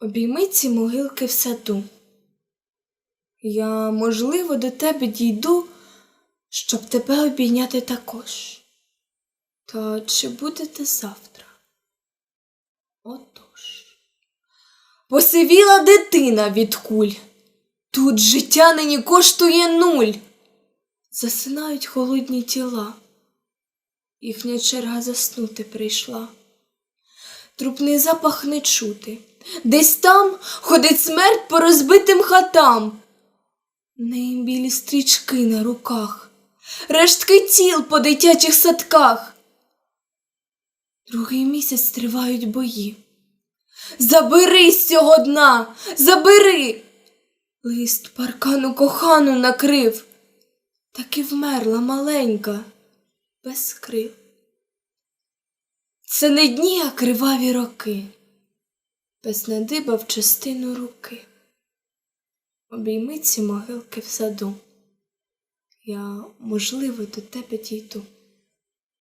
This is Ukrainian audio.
Обійми ці могилки в саду. Я, можливо, до тебе дійду, щоб тебе обійняти також. Та чи будете завтра? Отож. Посивіла дитина від куль. Тут життя нині коштує нуль. Засинають холодні тіла. Їхня черга заснути прийшла. Трупний запах не чути. Десь там ходить смерть по розбитим хатам. В неї білі стрічки на руках, рештки тіл по дитячих садках. Другий місяць тривають бої. Забери з цього дна, забери. Лист паркану кохану накрив, так і вмерла маленька, без крил. Це не дні, а криваві роки, без надибав частину руки. Обійми ці могилки в саду. Я, можливо, до тебе дійду.